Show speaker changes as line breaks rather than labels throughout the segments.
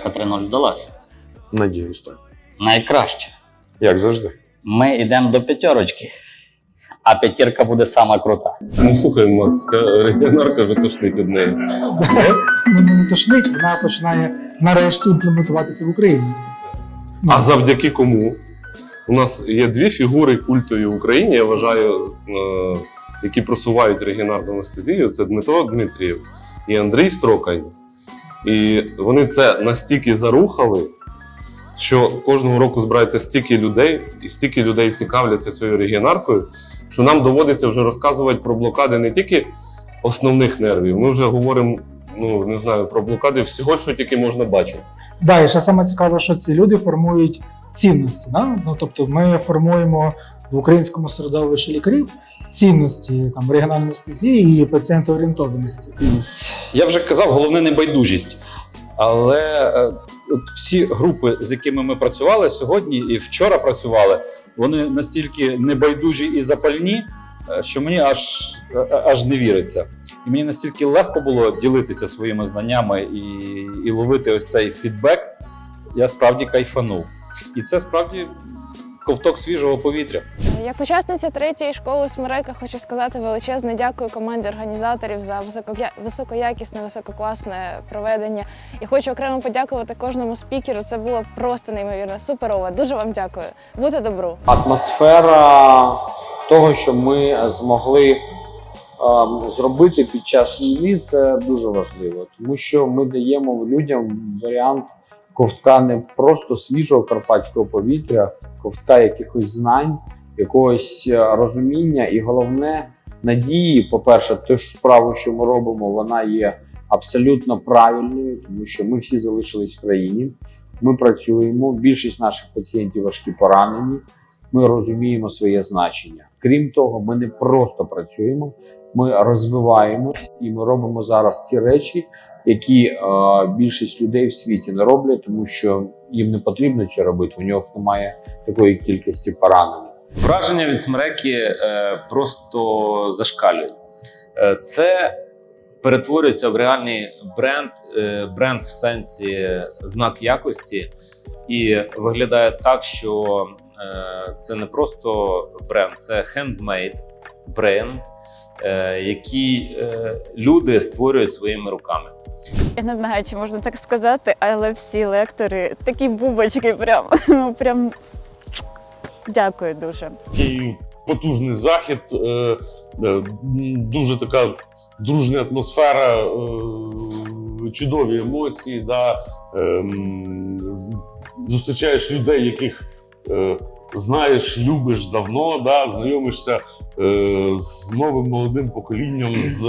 смерека 3.0 вдалась.
Надіюсь, так.
Найкраще.
Як завжди.
Ми йдемо до п'ятерочки, а п'ятірка буде сама крута.
Ну слухай, Макс, ця регіонарка вже тошнить од неї.
Ну, не тошнить, вона починає нарешті імплементуватися в Україні.
А завдяки кому? У нас є дві фігури культові в Україні, я вважаю, е, які просувають регіонарну анестезію. Це Дмитро Дмитрієв і Андрій Строкань. І вони це настільки зарухали, що кожного року збирається стільки людей, і стільки людей цікавляться цією регіонаркою, що нам доводиться вже розказувати про блокади не тільки основних нервів. Ми вже говоримо, ну не знаю, про блокади всього, що тільки можна бачити.
Да, і ще саме цікаве, що ці люди формують цінності. Да? Ну, тобто ми формуємо в українському середовищі лікарів цінності там, регіональної анестезії і пацієнтоорієнтованості.
Я вже казав, головне небайдужість. Але е, от всі групи, з якими ми працювали сьогодні і вчора працювали, вони настільки небайдужі і запальні, е, що мені аж, е, аж не віриться. І мені настільки легко було ділитися своїми знаннями і, і ловити ось цей фідбек. Я справді кайфанув. І це справді ковток свіжого повітря.
Як учасниця третьої школи Смерека хочу сказати величезне дякую команді організаторів за високоя- високоякісне, висококласне проведення. І хочу окремо подякувати кожному спікеру. Це було просто неймовірно суперово. Дуже вам дякую. Будьте добру.
атмосфера того, що ми змогли ем, зробити під час війни, це дуже важливо, тому що ми даємо людям варіант ковтка не просто свіжого карпатського повітря, ковтка якихось знань, якогось е, розуміння, і головне надії. По-перше, ту ж справу, що ми робимо, вона є абсолютно правильною, тому що ми всі залишились в країні. Ми працюємо. Більшість наших пацієнтів важкі поранені ми розуміємо своє значення. Крім того, ми не просто працюємо, ми розвиваємось і ми робимо зараз ті речі, які е, більшість людей в світі не роблять, тому що їм не потрібно це робити. У нього немає такої кількості поранених.
Враження від смереки е, просто зашкалюють. Е, це перетворюється в реальний бренд, бренд в сенсі знак якості, і виглядає так, що це не просто бренд, це хендмейд бренд, е, який е, люди створюють своїми руками.
Я не знаю, чи можна так сказати, але всі лектори такі бубочки, прям, ну, прям дякую дуже.
такий потужний захід, е, дуже така дружня атмосфера, чудові емоції. Да, е, зустрічаєш людей, яких знаєш, любиш давно, да, знайомишся е, з новим молодим поколінням, з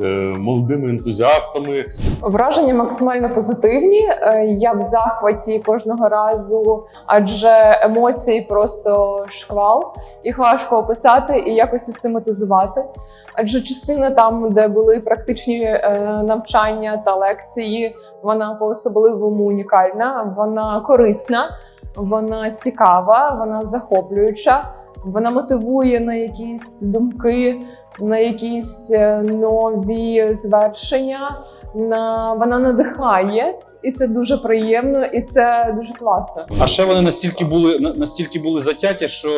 е, молодими ентузіастами.
Враження максимально позитивні. Е, Я в захваті кожного разу, адже емоції просто шквал. Їх важко описати і якось систематизувати. Адже частина там, де були практичні е, навчання та лекції, вона по-особливому унікальна, вона корисна, вона цікава, вона захоплююча, вона мотивує на якісь думки, на якісь е, нові звершення. На вона надихає, і це дуже приємно, і це дуже класно.
А ще вони настільки були настільки були затяті, що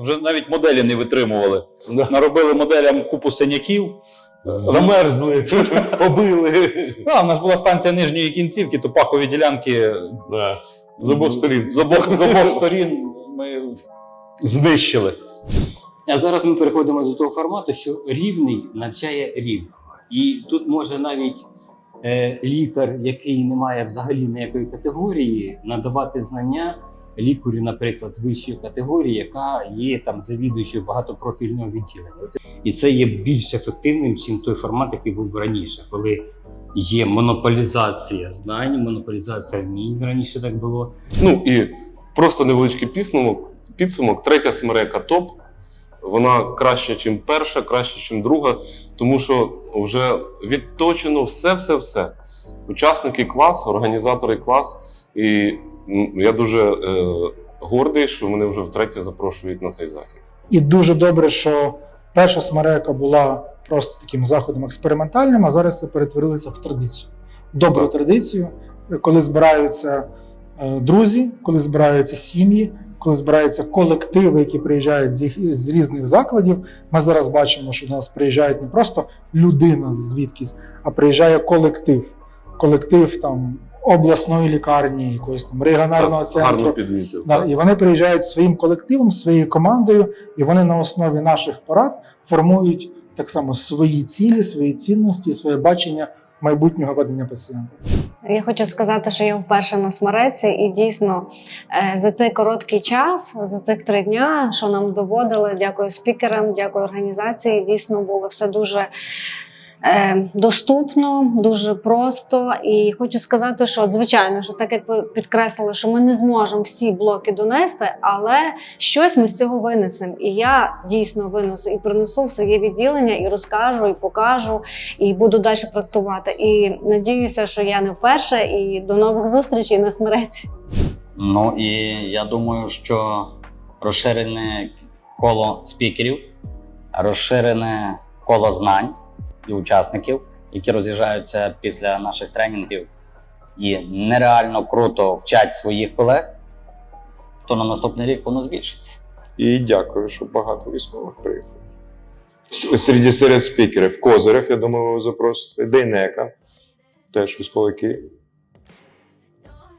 вже навіть моделі не витримували. Наробили моделям купу синяків.
Замерзли, побили.
Ну, а нас була станція нижньої кінцівки, то пахові ділянки
Да. З обох сторін.
З обох, з обох сторін ми знищили.
А зараз ми переходимо до того формату, що рівний навчає рівного. І тут може навіть е, лікар, який не має взагалі ніякої категорії, надавати знання лікарю, наприклад, вищої категорії, яка є там завідуючою багатопрофільного відділення. І це є більш ефективним, ніж той формат, який був раніше, коли є монополізація знань, монополізація вмінь раніше так було.
Ну і просто невеличкий підсумок. Підсумок. Третя смерека топ. Вона краще, ніж перша, краще, ніж друга, тому що вже відточено все-все-все. Учасники клас, організатори клас. І я дуже е, гордий, що мене вже втретє запрошують на цей захід.
І дуже добре, що перша смерека була просто таким заходом експериментальним, а зараз це перетворилося в традицію. Добру
Так.
традицію. коли збираються е, друзі, коли збираються сім'ї, коли збираються колективи, які приїжджають з, їх, з різних закладів. Ми зараз бачимо, що до нас приїжджають не просто людина звідкись, а приїжджає колектив. Колектив там обласної лікарні, якоїсь там регіонального
Так, гарно підмітив.
Да, і вони приїжджають своїм колективом, своєю командою, і вони на основі наших порад формують так само свої цілі, свої цінності, своє бачення майбутнього ведення пацієнта.
Я хочу сказати, що я вперше на смареці, і дійсно е, за цей короткий час, за цих три дня, що нам доводили, дякую спікерам, дякую організації. Дійсно було все дуже. Е, Доступно, дуже просто, і хочу сказати, що звичайно, що так як ви підкреслили, що ми не зможемо всі блоки донести, але щось ми з цього винесемо. І я дійсно винесу і принесу в своє відділення, і розкажу, і покажу, і буду далі практикувати. І надіюся, що я не вперше. І до нових зустрічей на смереці.
Ну і я думаю, що розширене коло спікерів, розширене коло знань і учасників, які роз'їжджаються після наших тренінгів і нереально круто вчать своїх колег, то на наступний рік воно збільшиться.
І дякую, що багато військових приїхало. Серед, серед спікерів Козирев, я думаю, ви запросите. Дейнека, теж військовики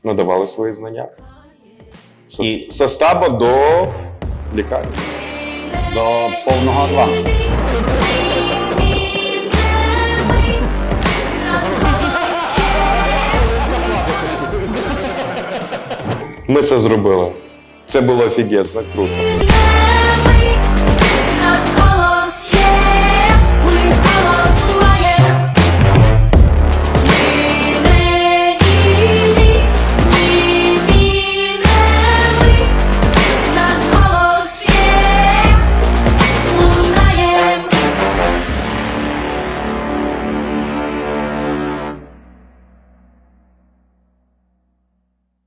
надавали свої знання. Со,
І-
со стаба до лікарні.
До повного адвансу.
Ми це зробили. Це було офігезно круто.